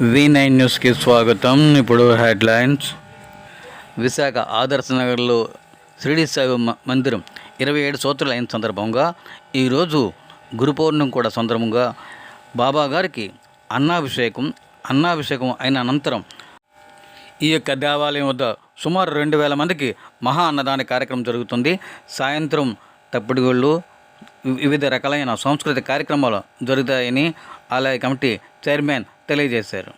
V nine న్యూస్కి స్వాగతం. ఇప్పుడు హెడ్లైన్స్. విశాఖ ఆదర్శ నగర్లో షిరిడి సాయి మ- మందిరం ఇరవై ఏడు సంవత్సరాలు అయిన సందర్భంగా ఈరోజు గురు పౌర్ణమి కూడా సందర్భంగా బాబా గారికి అన్నాభిషేకం అన్నాభిషేకం అయిన అనంతరం ఈ యొక్క దేవాలయం వద్ద సుమారు రెండు వేల మందికి మహా అన్నదాన కార్యక్రమం జరుగుతుంది. సాయంత్రం తప్పిడిగొళ్ళు వివిధ రకాలైన సాంస్కృతిక కార్యక్రమాలు జరుగుతాయని ఆలయ కమిటీ చైర్మన్ తెలియజేశారు.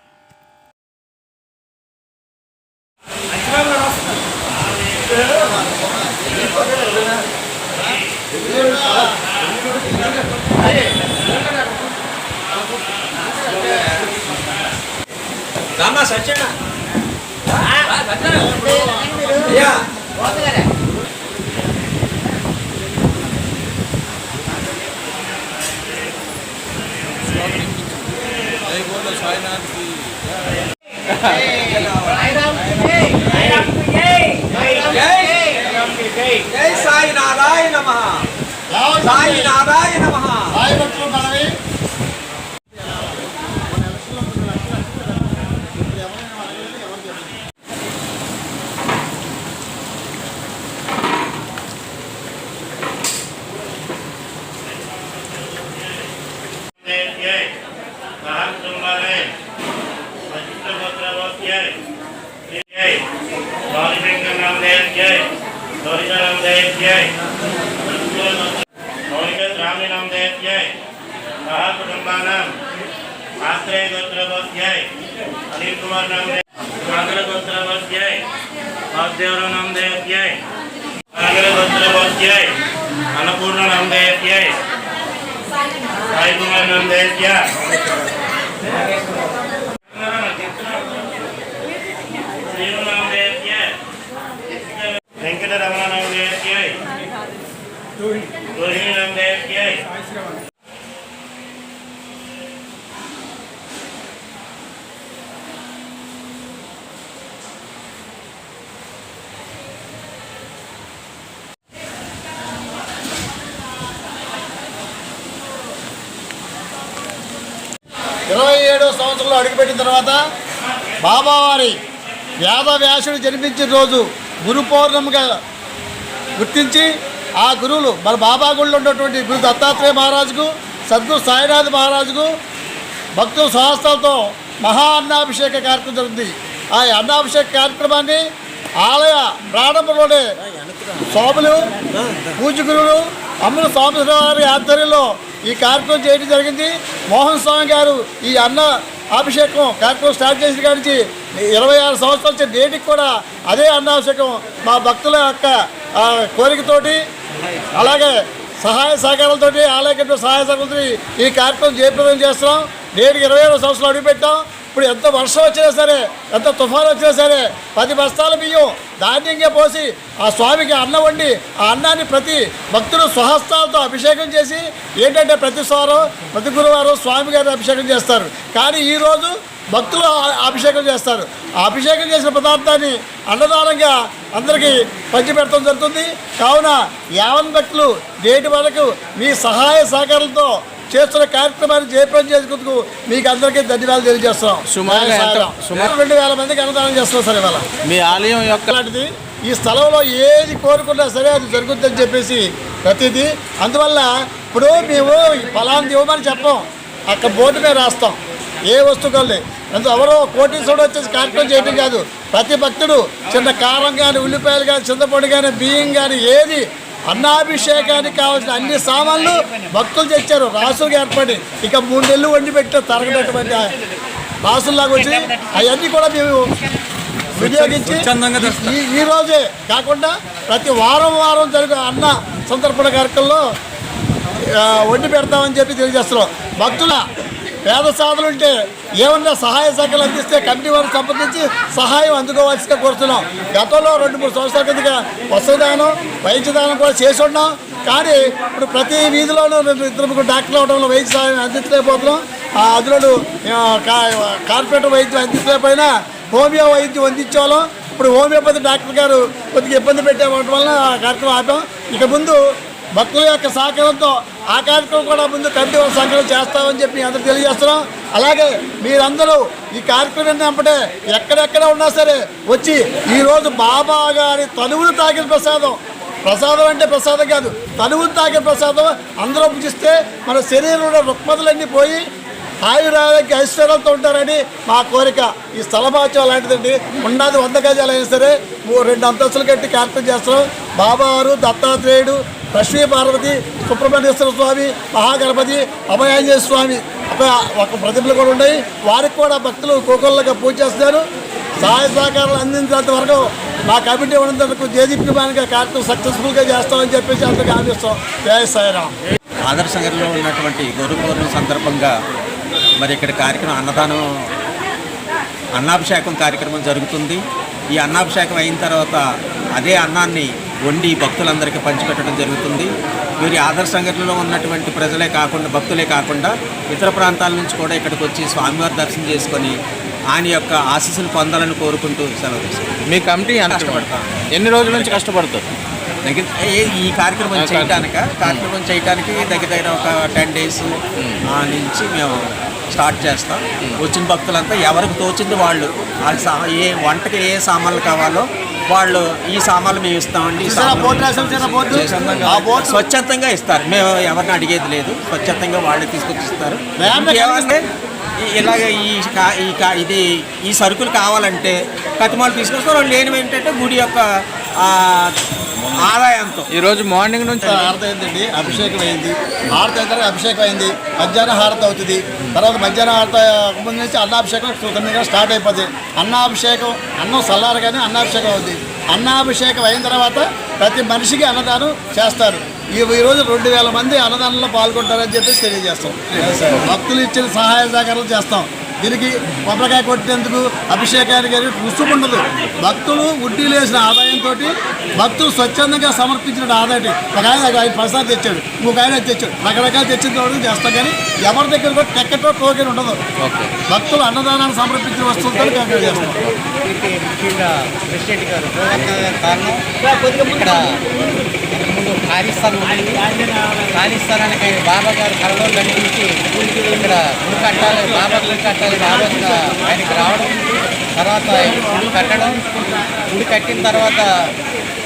రామా సత్యనా? అయ్యా జై సాయి నారాయణ సాయి నారాయణ నమ जय मौलिक द्रामीणां जय महाकुटुम्बानां आश्रय गोत्रवस्यै अनिल कुमार नाम आग्र गोत्रवस्यै वासुदेवराव नाम जय आग्र गोत्रवस्यै अन्नपूर्ण नाम जय साई कुमार नाम जय అడుగుపెట్టిన తర్వాత బాబావారి వేద వ్యాసుడు జన్మించిన రోజు గురు పౌర్ణమిగా గుర్తించి ఆ గురువులు మన బాబా గుడిలో ఉన్నటువంటి గురు దత్తాత్రేయ మహారాజుకు సద్గురు సాయినాథ్ మహారాజుకు భక్తుల సహస్రాలతో మహా అన్నాభిషేక కార్యక్రమం జరుగుతుంది ఆ అన్నాభిషేక కార్యక్రమాన్ని ఆలయ ప్రారంభంలోనే స్వాములు పూజగురులు అమ్మల స్వామి వారి ఆధ్వర్యంలో ఈ కార్యక్రమం చేయడం జరిగింది. మోహన్ స్వామి గారు ఈ అన్న అభిషేకం కార్యక్రమం స్టార్ట్ చేసిన కానించి ఇరవై ఆరు సంవత్సరాల నుంచి నేటికి కూడా అదే అన్నాభిషేకం మా భక్తుల యొక్క కోరికతోటి అలాగే సహాయ సహకారాలతోటి ఆలయ సహాయ సహకారాలతో ఈ కార్యక్రమం జయప్రదం చేస్తున్నాం. నేటికి ఇరవై ఆరు సంవత్సరాలు అడుగుపెట్టాం. ఇప్పుడు ఎంత వర్షం వచ్చినా సరే ఎంత తుఫాను వచ్చినా సరే పది బస్తాల బియ్యం ధాన్యంగా పోసి ఆ స్వామికి అన్నం వండి ఆ అన్నాన్ని ప్రతి భక్తులు స్వహస్తాలతో అభిషేకం చేసి ఏంటంటే ప్రతి స్వారం ప్రతి గురువారం స్వామి గారి అభిషేకం చేస్తారు. కానీ ఈరోజు భక్తులు అభిషేకం చేస్తారు. ఆ అభిషేకం చేసిన పదార్థాన్ని అన్నదానంగా అందరికీ పంచిపెడతాం జరుగుతుంది. కావున యావన్ భక్తులు నేటి వరకు మీ సహాయ సహకారంతో చేస్తున్న కార్యక్రమాన్ని జయప్రదం చేసుకుందుకు మీకు అందరికీ ధన్యవాదాలు తెలియజేస్తున్నాం. సాయంత్రం. సుమారు రెండు వేల మందికి అన్నదానం చేస్తున్నాం సార్ ఇవాళ. మీ ఆలయం యొక్క అలాంటిది ఈ స్థలంలో ఏది కోరుకున్నా సరే అది జరుగుతుందని చెప్పేసి ప్రతిదీ. అందువల్ల ఇప్పుడు మేము ఫలాంది ఇవ్వమని చెప్పం. అక్కడ బోర్డు మీద రాస్తాం. ఏ వస్తువు కొల్లి అందు ఎవరో కోటీశ్వరుడు వచ్చేసి కార్యక్రమం చేయడం కాదు. ప్రతి భక్తుడు చిన్న కారం కానీ ఉల్లిపాయలు కానీ చింతపొడి కానీ బియ్యం కానీ ఏది అన్నాభిషేకానికి కావాల్సిన అన్ని సామాన్లు భక్తులు తెచ్చారు. రాసులు ఏర్పడి ఇక మూడు నెలలు వండి పెట్టారు తరగనటువంటి రాసుల్లాగా వచ్చి అవన్నీ కూడా మేము వినియోగించి ఈ- రోజే కాకుండా ప్రతి వారం వారం జరిగే అన్న సంతర్పణ కార్యక్రమంలో వండి పెడతామని చెప్పి తెలియజేస్తున్నాం. భక్తుల పేద సాధులుంటే ఏమన్నా సహాయ శాఖలు అందిస్తే కమిటీ వారికి సంబంధించి సహాయం అందుకోవాల్సిగా కోరుతున్నాం. గతంలో రెండు మూడు సంవత్సరాల కిందగా వసతిదానం వైద్యదానం కూడా చేసి ఉన్నాం. కానీ ఇప్పుడు ప్రతి వీధిలోనూ రెండు ఇద్దరు ముగ్గురు డాక్టర్లు అవడంలో వైద్య సహాయం అందించలేకపోతున్నాం. అందులో కార్పొరేటర్ వైద్యం అందించలేకపోయినా హోమియో వైద్యం అందించాలో. ఇప్పుడు హోమియోపతి డాక్టర్ గారు కొద్దిగా ఇబ్బంది పెట్టే వలన ఆ కార్యక్రమం ఆపాం. ఇక ముందు భక్తుల యొక్క సహకారంతో ఆ కార్యక్రమం కూడా ముందు కమిటీ ఒక సంఘటన చేస్తామని చెప్పి అందరూ తెలియజేస్తున్నాం. అలాగే మీరందరూ ఈ కార్యక్రమం వెంపటే ఎక్కడెక్కడ ఉన్నా సరే వచ్చి ఈరోజు బాబా గారి తనువులు తాకిన ప్రసాదం. ప్రసాదం అంటే ప్రసాదం కాదు తనువులు తాకిన ప్రసాదం అందరూ పూజిస్తే మన శరీరంలో రుక్మతులన్నీ పోయి ఆయురాలకి ఐశ్వర్యాలతో ఉంటారని మా కోరిక. ఈ స్థలమాచం లాంటిదండి. ఉన్నది వంద గజాలు అయినా సరే రెండు అంతస్తులు కట్టి కార్యక్రమం చేస్తున్నాం. బాబావారు దత్తాత్రేయుడు లక్ష్మీ పార్వతి సుబ్రహ్మణ్యేశ్వర స్వామి మహాగణపతి అభయాంజనేయ స్వామి ఒక ఒక ప్రతిభలు కూడా ఉన్నాయి. వారికి కూడా భక్తులు కోకొల్లగా పూజ చేస్తున్నారు. సహాయ సహకారాలు అందించేంత వరకు మా కమిటీ ఉన్నంత జేజీపీమానిగా కార్యక్రమం సక్సెస్ఫుల్గా చేస్తామని చెప్పేసి అందరికీ హామీస్తాం జయ సాయిరామ్. ఆదర్శనగర్లో ఉన్నటువంటి గురు పౌర్ణమి సందర్భంగా మరి ఇక్కడ కార్యక్రమం అన్నదానం అన్నాభిషేకం కార్యక్రమం జరుగుతుంది. ఈ అన్నాభిషేకం అయిన తర్వాత అదే అన్నాన్ని వండి భక్తులందరికీ పంచిపెట్టడం జరుగుతుంది. వీరి ఆదర్శ సంఘటనలో ఉన్నటువంటి ప్రజలే కాకుండా భక్తులే కాకుండా ఇతర ప్రాంతాల నుంచి కూడా ఇక్కడికి వచ్చి స్వామివారి దర్శనం చేసుకొని ఆయన యొక్క ఆశీస్సులు పొందాలని కోరుకుంటూ సెలవు మీ కమిటీ కష్టపడతాం. ఎన్ని రోజుల నుంచి కష్టపడుతుంది దగ్గర ఏ- ఈ కార్యక్రమం ఆ, చేయటానిక కార్యక్రమం చేయటానికి దగ్గర దగ్గర ఒక టెన్ డేస్ నుంచి మేము స్టార్ట్ చేస్తాం. వచ్చిన భక్తులంతా ఎవరికి తోచింది వాళ్ళు ఏ వంటకి ఏ సామాన్లు కావాలో వాళ్ళు ఈ సామాన్లు మేము ఇస్తామండి స్వచ్ఛందంగా ఇస్తారు. మేము ఎవరిని అడిగేది లేదు. స్వచ్ఛందంగా వాళ్ళే తీసుకొచ్చి ఇస్తారు. ఇలాగ ఈ ఇది ఈ సరుకులు కావాలంటే కతిమాలు తీసుకొస్తారు. వాళ్ళు లేనివి ఏంటంటే గుడి యొక్క ఆదాయంతో. ఈ రోజు మార్నింగ్ నుంచి హారతి అయిందండి అభిషేకం అయింది. హారతి తర్వాత అభిషేకం అయింది. మధ్యాహ్నం హారతి అవుతుంది. తర్వాత మధ్యాహ్నం హారతి ముందు నుంచి అన్నాభిషేకం తొందరగా స్టార్ట్ అయిపోతుంది అన్నాభిషేకం అన్నం చల్లారగానే అన్నాభిషేకం అవుతుంది అన్నాభిషేకం అయిన తర్వాత ప్రతి మనిషికి అన్నదానం చేస్తారు. ఈ ఈ రోజు రెండు వేల మంది అన్నదానంలో పాల్గొంటారని చెప్పేసి తెలియజేస్తాం. భక్తులు ఇచ్చిన సహాయ సహకారాలు చేస్తాం. దీనికి కొబ్బరికాయ కొట్టినందుకు అభిషేకానికి రుసుము ఉండదు భక్తులు వడ్డీలు వేసిన ఆదాయంతో భక్తులు స్వచ్ఛందంగా సమర్పించిన ఆదాయం ఒక ఆయన ఐదు ప్రసాద్ తెచ్చాడు ఇంకొక ఆయన తెచ్చాడు రకరకాలు తెచ్చిన తర్వాత చేస్తాం కానీ ఎవరి దగ్గర కూడా టెక్కటో టోకెన్ ఉండదు భక్తులు అన్నదానాన్ని సమర్పించిన వస్తువులతో కంప్లీట్ చేస్తాం ఖాళీ స్థలం ఉంది ఖాళీ స్థలానికి ఆయన బాబా గారు కలలో కనిపించి ఇక్కడ గుడి కట్టాలి బాబా గుడి కట్టాలి ఆలోచన ఆయనకి రావడం తర్వాత గుడి కట్టడం గుడి కట్టిన తర్వాత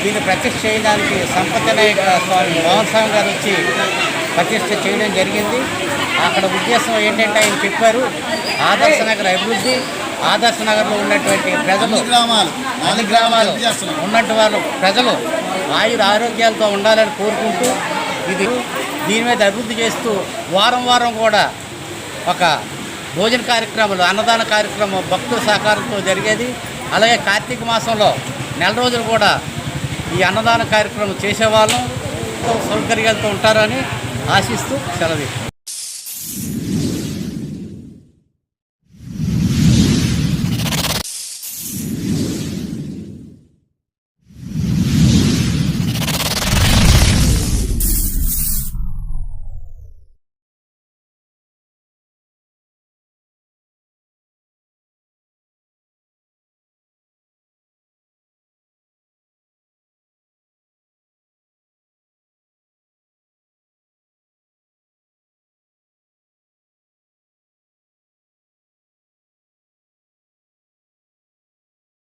దీన్ని ప్రతిష్ఠ చేయడానికి సంపత్ నాయక స్వామి మోహన్ స్వామి గారు వచ్చి ప్రతిష్ఠ చేయడం జరిగింది. అక్కడ ఉద్దేశం ఏంటంటే ఆయన చెప్పారు ఆదర్శ నగర్ అభివృద్ధి ఆదర్శ నగర్లో ఉన్నటువంటి ప్రజలు గ్రామాలు అన్ని గ్రామాలు ఉన్నట్టు వాళ్ళు ప్రజలు ఆయుర ఆరోగ్యాలతో ఉండాలని కోరుకుంటూ ఇది దీని మీద అభివృద్ధి చేస్తూ వారం వారం కూడా ఒక భోజన కార్యక్రమాలు అన్నదాన కార్యక్రమం భక్తుల సహకారంతో జరిగేది. అలాగే కార్తీక మాసంలో నెల రోజులు కూడా ఈ అన్నదాన కార్యక్రమం చేసేవాళ్ళం. సౌకర్యాలతో ఉంటారని ఆశిస్తూ సెలవు